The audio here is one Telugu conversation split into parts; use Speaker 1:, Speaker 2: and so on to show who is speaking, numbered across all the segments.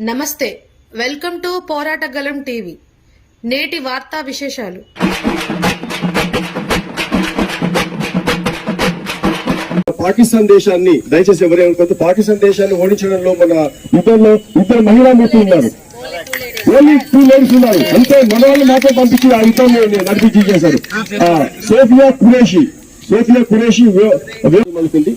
Speaker 1: నమస్తే వెల్కమ్ టు పోరాటగలం టీవీ. నేటి వార్తా విశేషాలు.
Speaker 2: పాకిస్తాన్ దేశాన్ని దయచేసి ఎవరేమనుకోవద్దు పాకిస్తాన్ దేశాన్ని ఓడించడంలో మన యుద్ధంలో ఇద్దరు మహిళా మిత్రులు ఉన్నారు. ఓన్లీ టూ లేడీస్ ఉన్నారు. అంటే మన వాళ్ళు మాత్రం పంపించి ఆ యుద్ధం నడిపించి చేశారు. సోఫియా కురేషి సోఫియా కురేషి వే- మనకుంది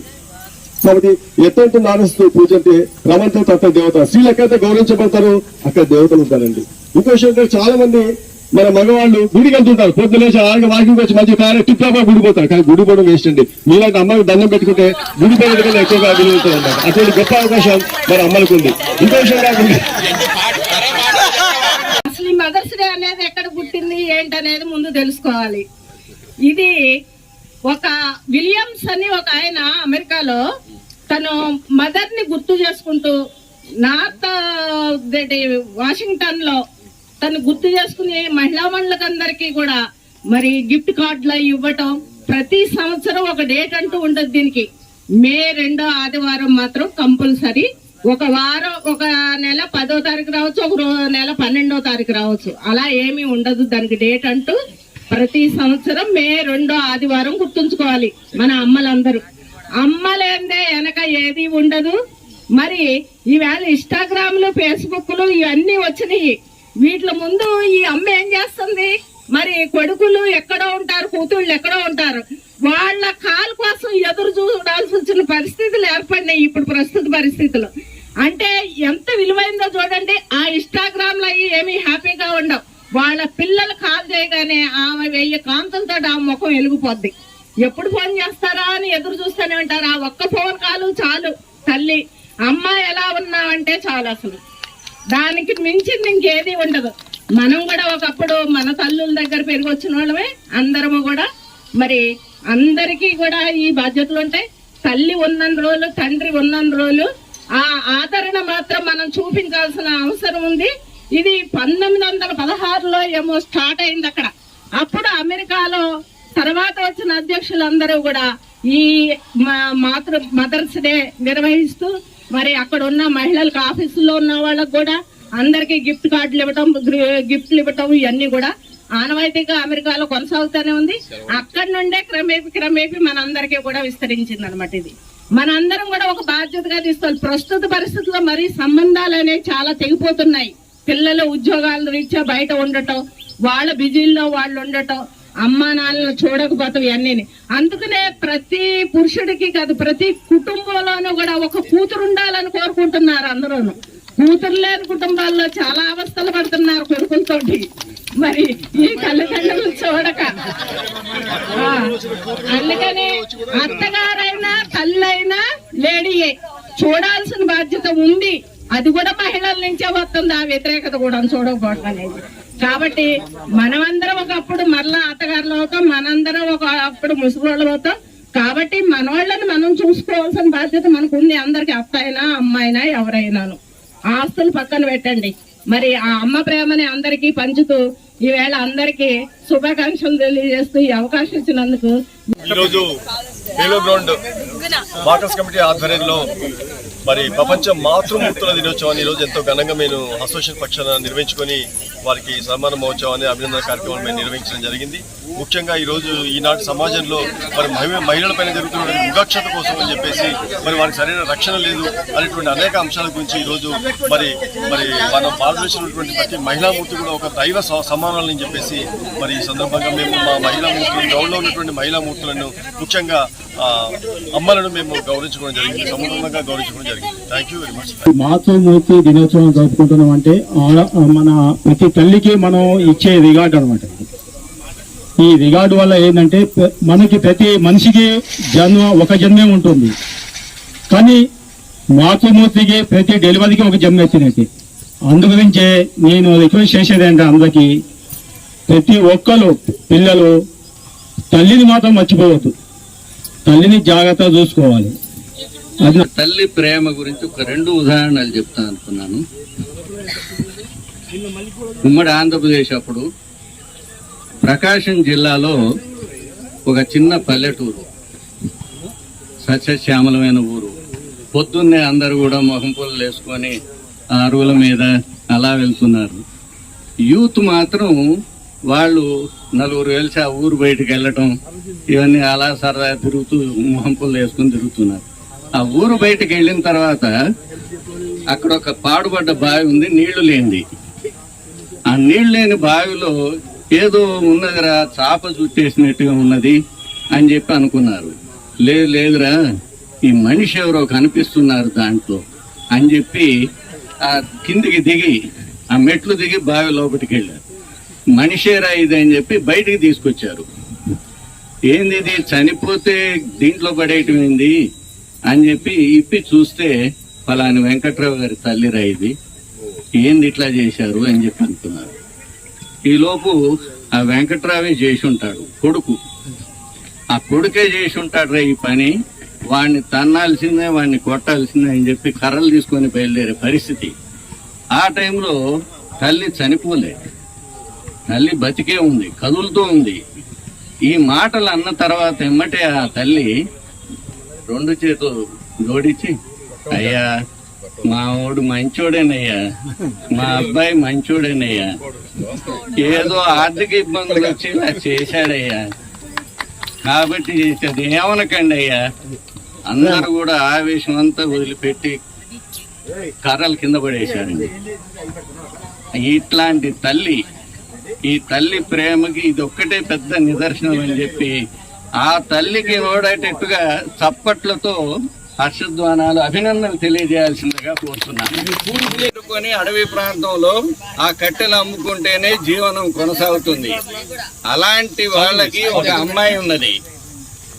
Speaker 2: కాబట్టి ఎత్తంటే నానస్తూ పూజ అంటే క్రమంతో తత్వ దేవత. స్త్రీలు ఎక్కడైతే గౌరవించబడతారో అక్కడ దేవతలు ఉంటారండి. ఇంకో విషయం అంటే చాలా మంది మన మగవాళ్ళు గుడికి వెళ్తుంటారు. పొద్దున లేచి ఆగి వాకింగ్ వచ్చి మంచి కారు టిప్ టాప్ గుడి పోతారు. కానీ గుడి పోవడం వేస్ట్ అండి. మీలాంటి అమ్మాయికి దండం పెట్టుకుంటే గుడి పోయిన కన్నా ఎక్కువగా విలువతో ఉంటారు అటువంటి గొప్ప అవకాశం మన అమ్మలకు ఉంది. ఇంకో విషయం కాకుండా
Speaker 3: అసలు మదర్స్ డే అనేది ఎక్కడ పుట్టింది ఏంటనేది ముందు తెలుసుకోవాలి. ఇది ఒక విలియమ్స్ అని ఒక ఆయన అమెరికాలో తను మదర్ని గుర్తు చేసుకుంటూ నార్త్ వాషింగ్టన్లో తను గుర్తు చేసుకుని మహిళా మండలికందరికీ కూడా మరి గిఫ్ట్ కార్డులు ఇవ్వటం ప్రతి సంవత్సరం ఒక డేట్ అంటూ ఉండదు దీనికి. మే రెండో ఆదివారం మాత్రం కంపల్సరీ ఒక వారం ఒక నెల పదో తారీఖు రావచ్చు ఒక నెల పన్నెండో తారీఖు రావచ్చు. అలా ఏమీ ఉండదు దానికి డేట్ అంటూ ప్రతి సంవత్సరం మే రెండో ఆదివారం గుర్తుంచుకోవాలి మన అమ్మలందరూ. అమ్మలేందే వెనక ఏది ఉండదు. మరి ఈవేళ ఇన్స్టాగ్రామ్లు ఫేస్బుక్లు ఇవన్నీ వచ్చినాయి. వీటి ముందు ఈ అమ్మ ఏం చేస్తుంది? మరి కొడుకులు ఎక్కడో ఉంటారు కూతుళ్ళు ఎక్కడో ఉంటారు. వాళ్ళ కాలు కోసం ఎదురు చూడాల్సి వచ్చిన పరిస్థితులు ఏర్పడినాయి ఇప్పుడు ప్రస్తుత పరిస్థితులు. అంటే ఎంత విలువైందో చూడండి ఆ ఇన్స్టాగ్రామ్ అవి అయ్యి ఏమీ హ్యాపీగా ఉండవు. వాళ్ళ పిల్లలు కాల్ చేయగానే ఆమె వెయ్యి కాంతులతో ఆ ముఖం వెలిగిపోద్ది ఎప్పుడు ఫోన్ చేస్తారా అని ఎదురు చూస్తూనే ఉంటారు. ఆ ఒక్క ఫోన్ కాలు చాలు. తల్లి అమ్మ ఎలా ఉన్నావంటే చాలు అసలు. దానికి మించింది ఇంకేది ఉండదు. మనం కూడా ఒకప్పుడు మన తల్లుల దగ్గర పెరిగి వచ్చిన వాళ్ళమే. అందరము కూడా మరి అందరికీ కూడా ఈ బాధ్యతలు ఉంటాయి. తల్లి ఉన్నన్ని రోజులు తండ్రి ఉన్నన్ని రోజులు ఆ ఆదరణ మాత్రం మనం చూపించాల్సిన అవసరం ఉంది. ఇది పంతొమ్మిది వందల పదహారులో ఏమో స్టార్ట్ అయింది అక్కడ. అప్పుడు అమెరికాలో తర్వాత వచ్చిన అధ్యక్షులందరూ కూడా ఈ మాతృ మదర్స్ డే నిర్వహిస్తూ మరి అక్కడ ఉన్న మహిళలకు ఆఫీసులో ఉన్న వాళ్ళకు కూడా అందరికీ గిఫ్ట్ కార్డులు ఇవ్వటం గ్రి- గిఫ్ట్లు ఇవ్వటం ఇవన్నీ కూడా ఆనవాయితీగా అమెరికాలో కొనసాగుతూనే ఉంది. అక్కడి నుండే క్రమేపీ క్రమేపీ మనందరికీ కూడా విస్తరించింది అనమాట ఇది. మనందరం కూడా ఒక బాధ్యతగా తీసుకోవాలి. ప్రస్తుత పరిస్థితుల్లో మరి సంబంధాలు అనేవి చాలా తెగిపోతున్నాయి. పిల్లలు ఉద్యోగాల రీత్యా బయట ఉండటం వాళ్ళ బిజీల్లో వాళ్ళు ఉండటం అమ్మా నాన్నలు చూడకపోతాం ఇవన్నీ అందుకనే ప్రతి పురుషుడికి కాదు ప్రతి కుటుంబంలోనూ కూడా ఒక కూతురు ఉండాలని కోరుకుంటున్నారు అందరూను. కూతురు లేని కుటుంబాల్లో చాలా అవస్థలు పడుతున్నారు కొడుకులతో మరి ఈ తల్లిదండ్రులు చూడక. అందుకని అత్తగారైనా తల్లైనా లేడీయే చూడాల్సిన బాధ్యత ఉంది. అది కూడా మహిళల నుంచే వస్తుంది. ఆ వ్యతిరేకత కూడా చూడకపోవడం అనేది. కాబట్టి మనమందరం ఒకప్పుడు మరలా అత్తగారులు అవుతాం. మనందరం ఒక అప్పుడు ముసుగుళ్ళు అవుతాం. కాబట్టి మనవాళ్ళని మనం చూసుకోవాల్సిన బాధ్యత మనకు ఉంది అందరికి అత్తయినా అమ్మాయినా ఎవరైనాను. ఆస్తులు పక్కన పెట్టండి. మరి ఆ అమ్మ ప్రేమని అందరికీ పంచుతూ ఈవేళ అందరికీ శుభాకాంక్షలు తెలియజేస్తూ ఈ అవకాశం ఇచ్చినందుకు
Speaker 4: ఈరోజు గ్రౌండ్ వాటర్స్ కమిటీ ఆధ్వర్యంలో మరి ప్రపంచ మాతృమూర్తుల దినోత్సవాన్ని ఈరోజు ఎంతో ఘనంగా మేము అసోసియేషన్ పక్షాన నిర్వహించుకొని వారికి సన్మాన మహోత్సవాన్ని అభినందన కార్యక్రమాలు మేము నిర్వహించడం జరిగింది. ముఖ్యంగా ఈరోజు ఈనాటి సమాజంలో మరి మహిళలపైన జరుగుతున్న వివక్షత కోసం అని చెప్పేసి మరి వారికి సరైన రక్షణ లేదు అనేటువంటి అనేక అంశాల గురించి ఈరోజు మరి మరి మన భారతదేశంలో ప్రతి మహిళామూర్తి కూడా ఒక దైవ స- సమానాలని చెప్పేసి మరి ఈ సందర్భంగా మేము మా మహిళామూర్తులు మూర్తులు ఉన్నటువంటి మహిళా మూర్తులను ముఖ్యంగా అమ్మ అమ్మలను మేము గౌరవించుకోవడం జరిగింది. సముద్రంగా గౌరవించుకోవడం జరిగింది. థ్యాంక్ యూ వెరీ మచ్
Speaker 5: మాతృమూర్తి దినోత్సవం జరుపుకుంటున్నాం అంటే మన ప్రతి తల్లికి మనం ఇచ్చే రిగార్డ్ అనమాట ఈ రిగార్డు వల్ల ఏంటంటే మనకి ప్రతి మనిషికి జన్మ ఒక జన్మే ఉంటుంది. కానీ మాతృమూర్తికి ప్రతి డెలివరీకి ఒక జన్మ వచ్చినట్టు. అందుగురించే నేను రిక్వెస్ట్ చేసేది ఏంటంటే అందరికీ ప్రతి ఒక్కరు పిల్లలు తల్లిని మాత్రం మర్చిపోవద్దు. తల్లిని జాగ్రత్తగా చూసుకోవాలి. అది
Speaker 6: తల్లి ప్రేమ గురించి ఒక రెండు ఉదాహరణలు చెప్తాను అనుకున్నాను. ఉమ్మడి ఆంధ్రప్రదేశ్ అప్పుడు ప్రకాశం జిల్లాలో ఒక చిన్న పల్లెటూరు. సస్యశ్యామలమైన ఊరు. పొద్దున్నే అందరూ కూడా మొహం పుల్లలు వేసుకొని ఆ అరువుల మీద అలా వెళ్తున్నారు. యూత్ మాత్రం వాళ్ళు నలుగురు కలిసి ఆ ఊరు బయటకు వెళ్ళటం ఇవన్నీ అలా సరదా తిరుగుతూ మొహంపులు వేసుకుని తిరుగుతున్నారు. ఆ ఊరు బయటకు వెళ్ళిన తర్వాత అక్కడ ఒక పాడుపడ్డ బావి ఉంది నీళ్ళు లేనిది. ఆ నీళ్ళు లేని బావిలో ఏదో ఉన్నదిరా చాప చుట్టేసినట్టుగా ఉన్నది అని చెప్పి అనుకున్నారు. లేదు లేదురా ఈ మనిషి ఎవరో కనిపిస్తున్నారు దాంట్లో అని చెప్పి ఆ కిందికి దిగి ఆ మెట్లు దిగి బావి లోపలికి వెళ్ళారు. మనిషేరా ఇది అని చెప్పి బయటికి తీసుకొచ్చారు. ఏంది ఇది చనిపోతే దీంట్లో పడేయటం ఏంది? అని చెప్పి ఇప్పి చూస్తే ఫలాని వెంకట్రావు గారి తల్లిరా ఇది. ఏంది ఇట్లా చేశారు అని చెప్పి అనుకున్నారు. ఈలోపు ఆ వెంకట్రావే చేసి ఉంటాడు కొడుకు. ఆ కొడుకే చేసి ఉంటాడు రా ఈ పని. వాడిని తన్నాల్సిందే వాడిని కొట్టాల్సిందే అని చెప్పి కర్రలు తీసుకొని బయలుదేరే పరిస్థితి. ఆ టైంలో తల్లి చనిపోలే తల్లి బతికే ఉంది కదులుతూ ఉంది. ఈ మాటలు అన్న తర్వాత ఎమ్మటే ఆ తల్లి రెండు చేతులు జోడించి అయ్యా మా వాడు మంచోడేనయ్యా మా అబ్బాయి మంచోడేనయ్యా ఏదో ఆర్థిక ఇబ్బందులు వచ్చి ఇలా చేశాడయ్యా. కాబట్టి చేసేది ఏమనకండి అయ్యా. అందరు కూడా ఆవేశం అంతా వదిలిపెట్టి కర్రలు కింద పడేశారండి. ఇట్లాంటి తల్లి ఈ తల్లి ప్రేమకి ఇది ఒక్కటే పెద్ద నిదర్శనం అని చెప్పి ఆ తల్లికి ఓడేటట్టుగా చప్పట్లతో హర్షధ్వానాలు అభినందనలు తెలియజేయాల్సిందిగా కోరుతున్నాను. అడవి ప్రాంతంలో ఆ కట్టెలు అమ్ముకుంటేనే జీవనం కొనసాగుతుంది. అలాంటి వాళ్ళకి ఒక అమ్మాయి ఉన్నది.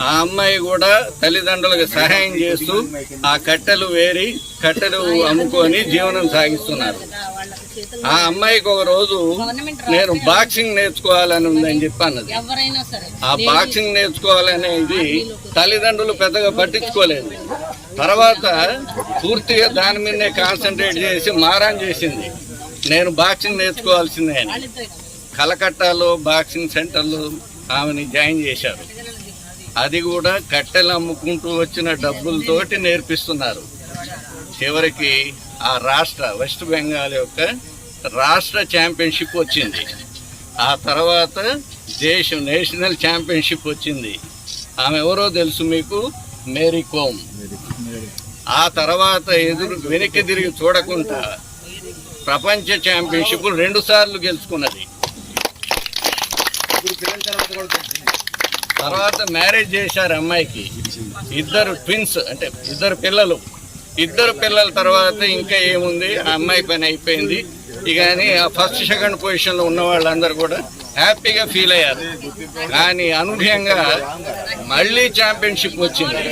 Speaker 6: ఆ అమ్మాయి కూడా తల్లిదండ్రులకు సహాయం చేస్తూ ఆ కట్టెలు వేరి కట్టెలు అమ్ముకొని జీవనం సాగిస్తున్నారు. ఆ అమ్మాయికి ఒక రోజు నేను బాక్సింగ్ నేర్చుకోవాలని ఉందని చెప్పి అన్నది ఆ బాక్సింగ్ నేర్చుకోవాలనేది తల్లిదండ్రులు పెద్దగా పట్టించుకోలేదు. తర్వాత పూర్తిగా దాని మీదనే కాన్సన్ట్రేట్ చేసి మారాన్ చేసింది. నేను బాక్సింగ్ నేర్చుకోవాల్సిందే అని. కలకట్టాలో బాక్సింగ్ సెంటర్లో ఆమెని జాయిన్ చేశారు. అది కూడా కట్టెలు అమ్ముకుంటూ వచ్చిన డబ్బులతోటి నేర్పిస్తున్నారు. చివరికి ఆ రాష్ట్ర వెస్ట్ బెంగాల్ యొక్క రాష్ట్ర ఛాంపియన్షిప్ వచ్చింది. ఆ తర్వాత దేశం నేషనల్ ఛాంపియన్షిప్ వచ్చింది. ఆమె ఎవరో తెలుసు మీకు? మేరీ కోమ్. ఆ తర్వాత ఎదురు వెనక్కి తిరిగి చూడకుండా ప్రపంచ ఛాంపియన్షిప్ రెండు సార్లు గెలుచుకున్నది. తర్వాత మ్యారేజ్ చేశారు అమ్మాయికి. ఇద్దరు ట్విన్స్ అంటే ఇద్దరు పిల్లలు. ఇద్దరు పిల్లల తర్వాత ఇంకా ఏముంది? ఆ అమ్మాయి పని అయిపోయింది. ఇక ఆ ఫస్ట్ సెకండ్ పొజిషన్లో ఉన్న వాళ్ళందరూ కూడా హ్యాపీగా ఫీల్ అయ్యారు. కానీ అనూహ్యంగా మళ్ళీ ఛాంపియన్షిప్ వచ్చింది.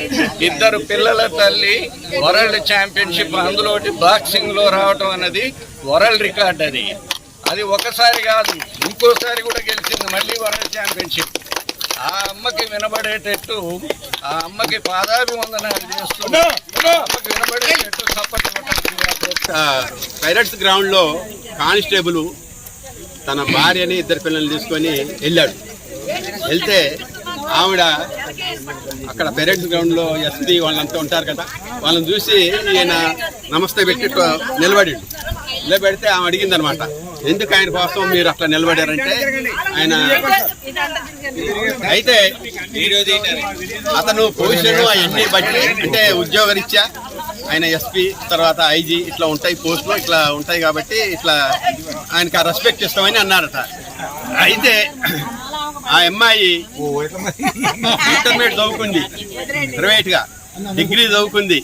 Speaker 6: ఇద్దరు పిల్లల తల్లి వరల్డ్ ఛాంపియన్షిప్ అందులో బాక్సింగ్లో రావటం అన్నది వరల్డ్ రికార్డ్ అది. అది ఒకసారి కాదు ఇంకోసారి కూడా గెలిచింది మళ్ళీ వరల్డ్ ఛాంపియన్షిప్ ఆ అమ్మకి వినబడేటట్టు ఆ అమ్మకి పాదాభివందనాలు చేస్తున్నా
Speaker 7: పైరట్స్ గ్రౌండ్లో కానిస్టేబుల్ తన భార్యని ఇద్దరు పిల్లల్ని తీసుకొని వెళ్ళాడు. వెళ్తే ఆవిడ అక్కడ పైరట్స్ గ్రౌండ్లో ఎస్పీ వాళ్ళంతా ఉంటారు కదా వాళ్ళని చూసి ఈయన నమస్తే పెట్టి నిలబడి నిలబెడితే ఆమె అడిగింది అనమాట ఎందుకు ఆయన కోసం మీరు అట్లా నిలబడారంటే ఆయన అయితే అతను పొజిషన్ అవన్నీ బట్టి అంటే ఉద్యోగరీత్యా ఆయన ఎస్పీ తర్వాత ఐజీ ఇట్లా ఉంటాయి పోస్టులు ఇట్లా ఉంటాయి కాబట్టి ఇట్లా ఆయనకి ఆ రెస్పెక్ట్ ఇస్తామని అన్నారట. అయితే ఆ అమ్మాయి ఇంటర్మీడియట్ చదువుకుంది ప్రైవేట్గా డిగ్రీ చదువుకుంది.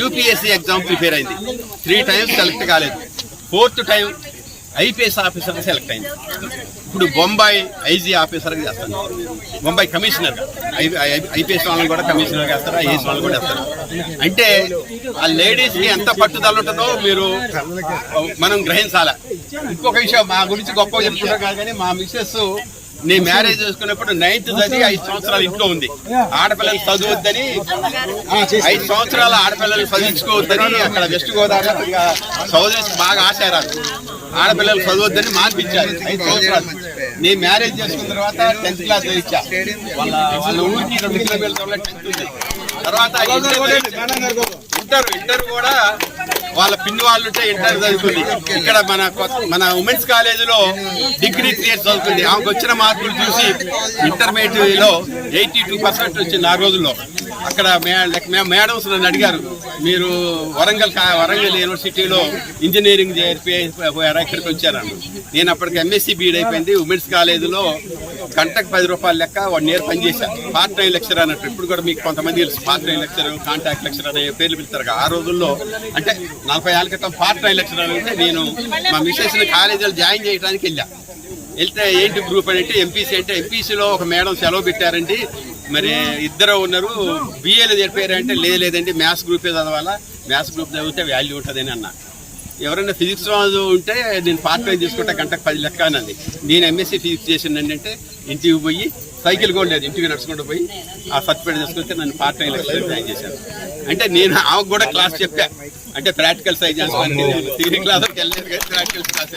Speaker 7: యూపీఎస్సీ ఎగ్జామ్ ప్రిపేర్ అయింది. త్రీ టైమ్స్ సెలెక్ట్ కాలేదు. ఫోర్త్ టైం ఐపీఎస్ ఆఫీసర్గా సెలెక్ట్ అయింది. ఇప్పుడు బొంబాయి ఐజీ ఆఫీసర్ చేస్తాను. బొంబాయి కమిషనర్ ఐపీఎస్ వాళ్ళని కూడా కమిషనర్గా వేస్తారు ఐఏఎస్ వాళ్ళని కూడా వేస్తారు అంటే ఆ లేడీస్కి ఎంత పట్టుదల ఉంటుందో మీరు మనం గ్రహించాల. ఇంకొక విషయం మా గురించి గొప్ప చెప్పుకుంటాం కాదు కానీ మా మిస్సెస్ నేను మ్యారేజ్ చేసుకున్నప్పుడు నైన్త్ చదివి ఐదు సంవత్సరాలు ఇంట్లో ఉంది. ఆడపిల్లలు చదవద్దని ఐదు సంవత్సరాల ఆడపిల్లలు చదివించుకోవద్దని అక్కడ వెస్ట్ గోదావరి చౌదరి బాగా ఆశారాలు. ఆడపిల్లలు చదవద్దని మాన్పించారు. ఐదు సంవత్సరాలు. నేను మ్యారేజ్ చేసుకున్న తర్వాత టెన్త్ క్లాస్ చదివించా. వాళ్ళ వాళ్ళ ఊరికి టెన్త్ ఉంది. తర్వాత ఇంటర్ ఇంటర్ కూడా వాళ్ళ పిన్ని వాళ్ళు ఉంటే ఇంటర్ చదువుతుంది. ఇక్కడ మన మన ఉమెన్స్ కాలేజీలో డిగ్రీ త్రీ ఇయర్స్ చదువుకుంది ఆమెకు వచ్చిన మార్కులు చూసి ఇంటర్మీడియట్లో ఎయిటీ టూ పర్సెంట్ వచ్చింది ఆ రోజుల్లో. అక్కడ మే- మేడమ్స్ నన్ను అడిగారు మీరు వరంగల్ కా- వరంగల్ యూనివర్సిటీలో ఇంజనీరింగ్ చేర్పి ఇక్కడికి వచ్చారని నేను అప్పటికి ఎంఎస్సీ బీడ్ అయిపోయింది. ఉమెన్స్ కాలేజీలో గంటకు పది రూపాయలు లెక్క వన్ ఇయర్ పనిచేశాను పార్ట్ టైం లెక్చర్ అన్నట్టు. ఇప్పుడు కూడా మీకు కొంతమంది తెలుసు part time lecture contact lecture అనే పేర్లు పిలుస్తారు ఆ రోజుల్లో అంటే నలభై ఏళ్ళ క్రితం పార్ట్ టైం లెక్చర్ నేను మా మిస్సెస్ కాలేజీలో జాయిన్ చేయడానికి వెళ్ళా. వెళ్తే ఏంటి గ్రూప్ అని అంటే ఎంపీసీ అంటే ఎంపీసీలో ఒక మేడం సెలవు పెట్టారండి. మరి ఇద్దరు ఉన్నారు. బీఏలో చెప్పారంటే లేదు లేదండి మ్యాథ్స్ గ్రూపే చదవాలా? మ్యాథ్స్ గ్రూప్ చదివితే వాల్యూ ఉంటుందని అన్నా. ఎవరైనా ఫిజిక్స్ వాళ్ళు ఉంటే నేను పార్ట్ టైం తీసుకుంటే గంటకు పది లెక్క అన్నది. నేను ఎంఎస్సీ ఫిజిక్స్ చేసిందండి అంటే ఇంటికి పోయి సైకిల్ కూడా లేదు ఇంటికి నడుచుకుంటూ పోయి ఆ సర్టిఫికేట్ తీసుకుంటే నన్ను పార్ట్ టైం లెక్చర్ జాయిన్ చేశాను అంటే నేను ఆమెకు కూడా క్లాస్ చెప్పా. అంటే ప్రాక్టికల్ సైజ్ థియరీ క్లాస్ వెళ్ళలేదు కానీ ప్రాక్టికల్ క్లాస్